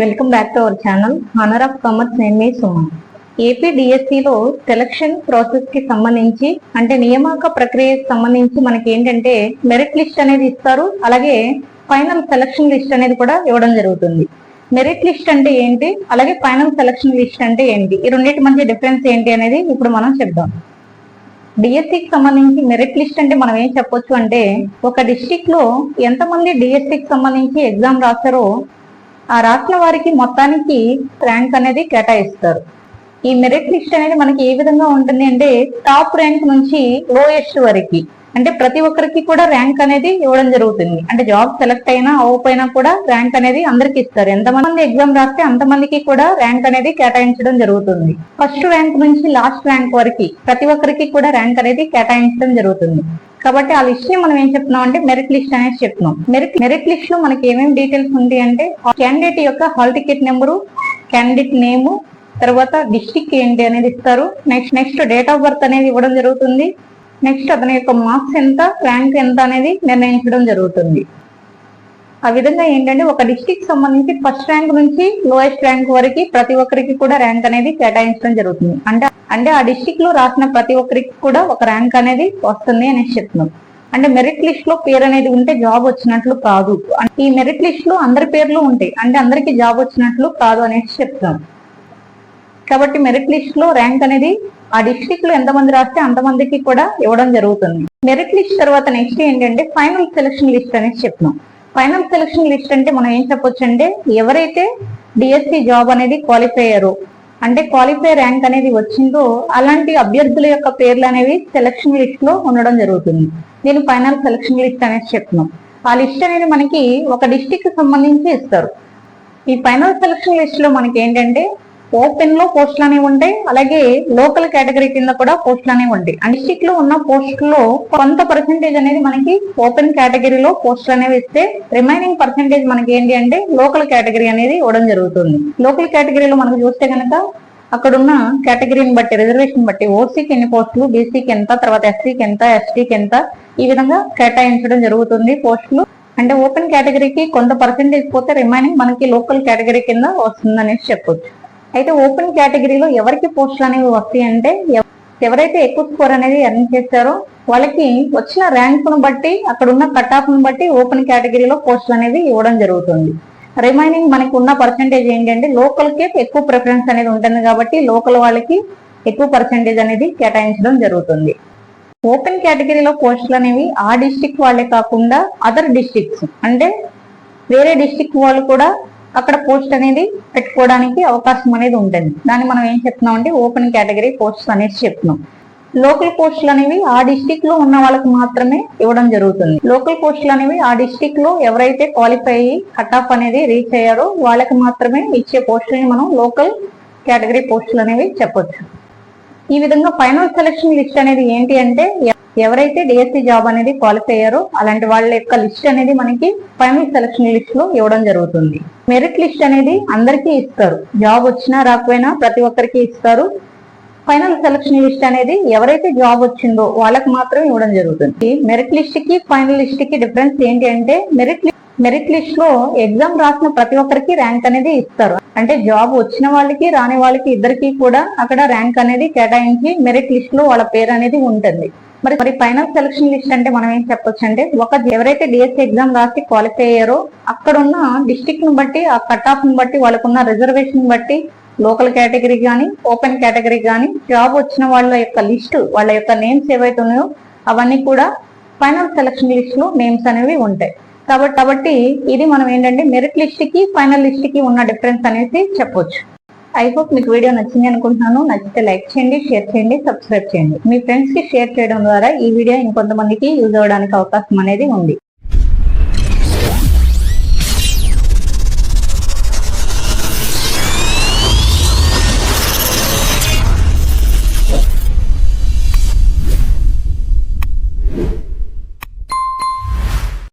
Welcome back to our channel. Honour of commerce నేను మీ Suma AP డిఎస్సిలో సెలక్షన్ ప్రాసెస్కి సంబంధించి అంటే నియామక ప్రక్రియకి సంబంధించి మనకి ఏంటంటే మెరిట్ లిస్ట్ అనేది ఇస్తారు. అలాగే ఫైనల్ సెలక్షన్ లిస్ట్ అనేది కూడా ఇవ్వడం జరుగుతుంది. మెరిట్ లిస్ట్ అంటే ఏంటి? అలాగే ఫైనల్ సెలక్షన్ లిస్ట్ అంటే ఏంటి? ఈ రెండింటి మధ్య డిఫరెన్స్ ఏంటి అనేది ఇప్పుడు మనం చెప్దాం. డిఎస్సికి సంబంధించి మెరిట్ లిస్ట్ అంటే మనం ఏం చెప్పొచ్చు అంటే ఒక డిస్టిక్లో ఎంతమంది డిఎస్సికి సంబంధించి ఎగ్జామ్ రాస్తారో ఆ రాసిన వారికి మొత్తానికి ర్యాంక్ అనేది కేటాయిస్తారు. ఈ మెరిట్ లిస్ట్ అనేది మనకి ఏ విధంగా ఉంటుంది అంటే టాప్ ర్యాంక్ నుంచి లోయెస్ట్ వరకు. అంటే ప్రతి ఒక్కరికి కూడా ర్యాంక్ అనేది ఇవ్వడం జరుగుతుంది. అంటే జాబ్ సెలెక్ట్ అయినా అవ్వకపోయినా కూడా ర్యాంక్ అనేది అందరికి ఇస్తారు. ఎంతమంది ఎగ్జామ్ రాస్తే అంతమందికి కూడా ర్యాంక్ అనేది కేటాయించడం జరుగుతుంది. ఫస్ట్ ర్యాంక్ నుంచి లాస్ట్ ర్యాంక్ వరకు ప్రతి ఒక్కరికి కూడా ర్యాంక్ అనేది కేటాయించడం జరుగుతుంది. కాబట్టి ఆ లిస్ట్ని మనం ఏం చెప్తున్నాం అంటే మెరిట్ లిస్ట్ అనేది చెప్తున్నాం. మెరిట్ మెరిట్ లిస్ట్లో మనకి ఏమేమి డీటెయిల్స్ ఉంది అంటే క్యాండిడేట్ యొక్క hall ticket number candidate name తర్వాత డిస్టిక్ ఏంటి అనేది ఇస్తారు. Next next date of birth అనేది ఇవ్వడం జరుగుతుంది. నెక్స్ట్ అతని యొక్క మార్క్స్ ఎంత ర్యాంక్ ఎంత అనేది నిర్ణయించడం జరుగుతుంది. ఆ విధంగా ఏంటంటే ఒక డిస్టిక్ సంబంధించి ఫస్ట్ ర్యాంక్ నుంచి లోయెస్ట్ ర్యాంక్ వరకు ప్రతి ఒక్కరికి కూడా ర్యాంక్ అనేది కేటాయించడం జరుగుతుంది. అంటే అంటే ఆ డిస్టిక్లో రాసిన ప్రతి ఒక్కరికి కూడా ఒక ర్యాంక్ అనేది వస్తుంది అనేసి చెప్తున్నాం. అంటే మెరిట్ లిస్ట్లో పేరు అనేది ఉంటే జాబ్ వచ్చినట్లు కాదు. ఈ మెరిట్ లిస్ట్లో అందరి పేర్లు ఉంటాయి. అంటే అందరికి జాబ్ వచ్చినట్లు కాదు అనేసి చెప్తున్నాం. కాబట్టి మెరిట్ లిస్ట్లో ర్యాంక్ అనేది ఆ డిస్టిక్లో ఎంతమంది రాస్తే అంతమందికి కూడా ఇవ్వడం జరుగుతుంది. మెరిట్ లిస్ట్ తర్వాత నెక్స్ట్ ఏంటంటే ఫైనల్ సెలక్షన్ లిస్ట్ అనేది చెప్తున్నాం. ఫైనల్ సెలక్షన్ లిస్ట్ అంటే మనం ఏం చెప్పొచ్చు అంటే ఎవరైతే డిఎస్సి జాబ్ అనేది క్వాలిఫై అయ్యారో అంటే క్వాలిఫై ర్యాంక్ అనేది వచ్చిందో అలాంటి అభ్యర్థుల యొక్క పేర్లు అనేవి సెలక్షన్ లిస్ట్లో ఉండడం జరుగుతుంది. దీని ఫైనల్ సెలక్షన్ లిస్ట్ అనేది చెప్తున్నాం. ఆ లిస్ట్ అనేది మనకి ఒక డిస్టిక్కి సంబంధించి ఇస్తారు. ఈ ఫైనల్ సెలక్షన్ లిస్ట్లో మనకి ఏంటంటే ఓపెన్లో పోస్టులు అనేవి ఉంటాయి. అలాగే లోకల్ కేటగిరీ కింద కూడా పోస్టులు అనేవి ఉంటాయి. డిస్టిక్లో ఉన్న పోస్టుల్లో కొంత పర్సెంటేజ్ అనేది మనకి ఓపెన్ కేటగిరీలో పోస్టులు అనేవి ఇస్తే రిమైనింగ్ పర్సెంటేజ్ మనకి ఏంటి అంటే లోకల్ కేటగిరీ అనేది ఇవ్వడం జరుగుతుంది. లోకల్ కేటగిరీలో మనకు చూస్తే కనుక అక్కడున్న కేటగిరీని బట్టి రిజర్వేషన్ బట్టి ఓసీకి ఎన్ని పోస్టులు బీసీకి ఎంత తర్వాత ఎస్సీకి ఎంత ఎస్టీకి ఎంత ఈ విధంగా కేటాయించడం జరుగుతుంది పోస్టులు. అంటే ఓపెన్ కేటగిరీకి కొంత పర్సెంటేజ్ పోతే రిమైనింగ్ మనకి లోకల్ కేటగిరీ కింద వస్తుందనేసి చెప్పొచ్చు. అయితే ఓపెన్ కేటగిరీలో ఎవరికి పోస్టులు అనేవి వస్తాయి అంటే ఎవరైతే ఎక్కువ స్కోర్ అనేది ఎర్న్ చేస్తారో వాళ్ళకి వచ్చిన ర్యాంకును బట్టి అక్కడ ఉన్న కట్ ఆఫ్ను బట్టి ఓపెన్ కేటగిరీలో పోస్టులు అనేవి ఇవ్వడం జరుగుతుంది. రిమైనింగ్ మనకు ఉన్న పర్సెంటేజ్ ఏంటంటే లోకల్కే ఎక్కువ ప్రిఫరెన్స్ అనేది ఉంటుంది కాబట్టి లోకల్ వాళ్ళకి ఎక్కువ పర్సెంటేజ్ అనేది కేటాయించడం జరుగుతుంది. ఓపెన్ కేటగిరీలో పోస్టులు అనేవి ఆ డిస్టిక్ వాళ్ళే కాకుండా అదర్ డిస్టిక్స్ అంటే వేరే డిస్టిక్ వాళ్ళు కూడా అక్కడ పోస్ట్ అనేది పెట్టుకోవడానికి అవకాశం అనేది ఉంటుంది. దాన్ని మనం ఏం చెప్తున్నాం అంటే ఓపెన్ కేటగిరీ పోస్ట్ అనేది చెప్తున్నాం. లోకల్ పోస్టులు అనేవి ఆ డిస్టిక్లో ఉన్న వాళ్ళకి మాత్రమే ఇవ్వడం జరుగుతుంది. లోకల్ పోస్టులు అనేవి ఆ డిస్టిక్లో ఎవరైతే క్వాలిఫై అయ్యి కట్ ఆఫ్ అనేది రీచ్ అయ్యారో వాళ్ళకి మాత్రమే ఇచ్చే పోస్టులని మనం లోకల్ కేటగిరీ పోస్టులు అనేవి చెప్పొచ్చు. ఈ విధంగా ఫైనల్ సెలక్షన్ లిస్ట్ అనేది ఏంటి అంటే ఎవరైతే డిఎస్సి జాబ్ అనేది క్వాలిఫై అయ్యారో అలాంటి వాళ్ళ యొక్క లిస్ట్ అనేది మనకి ఫైనల్ సెలక్షన్ లిస్ట్లో ఇవ్వడం జరుగుతుంది. మెరిట్ లిస్ట్ అనేది అందరికీ ఇస్తారు. జాబ్ వచ్చినా రాకపోయినా ప్రతి ఒక్కరికి ఇస్తారు. ఫైనల్ సెలక్షన్ లిస్ట్ అనేది ఎవరైతే జాబ్ వచ్చిందో వాళ్ళకి మాత్రం ఇవ్వడం జరుగుతుంది. మెరిట్ లిస్ట్కి ఫైనల్ లిస్ట్కి డిఫరెన్స్ ఏంటి అంటే మెరిట్ మెరిట్ లిస్ట్లో ఎగ్జామ్ రాసిన ప్రతి ఒక్కరికి ర్యాంక్ అనేది ఇస్తారు. అంటే జాబ్ వచ్చిన వాళ్ళకి రాని వాళ్ళకి ఇద్దరికి కూడా అక్కడ ర్యాంక్ అనేది కేటాయించి మెరిట్ లిస్ట్లో వాళ్ళ పేరు అనేది ఉంటుంది. మరి మరి ఫైనల్ సెలక్షన్ లిస్ట్ అంటే మనం ఏం చెప్పొచ్చు అంటే ఒక ఎవరైతే డిఎస్సి ఎగ్జామ్ రాసి క్వాలిఫై అయ్యారో అక్కడ ఉన్న డిస్టిక్ను బట్టి ఆ కట్ ఆఫ్ను బట్టి వాళ్ళకున్న రిజర్వేషన్ బట్టి లోకల్ కేటగిరీ కానీ ఓపెన్ కేటగిరీ కానీ జాబ్ వచ్చిన వాళ్ళ యొక్క లిస్ట్ వాళ్ళ యొక్క నేమ్స్ ఏవైతే ఉన్నాయో అవన్నీ కూడా ఫైనల్ సెలక్షన్ లిస్ట్లో నేమ్స్ అనేవి ఉంటాయి. కాబట్టి కాబట్టి ఇది మనం ఏంటంటే మెరిట్ లిస్ట్కి ఫైనల్ లిస్ట్కి ఉన్న డిఫరెన్స్ అనేసి చెప్పొచ్చు. ఐ హోప్ మీకు వీడియో నచ్చింది అనుకుంటున్నాను. నచ్చితే లైక్ చేయండి షేర్ చేయండి సబ్స్క్రైబ్ చేయండి. మీ ఫ్రెండ్స్కి షేర్ చేయడం ద్వారా ఈ వీడియో ఇంకొంతమందికి యూజ్ అవ్వడానికి అవకాశం అనేది ఉంది.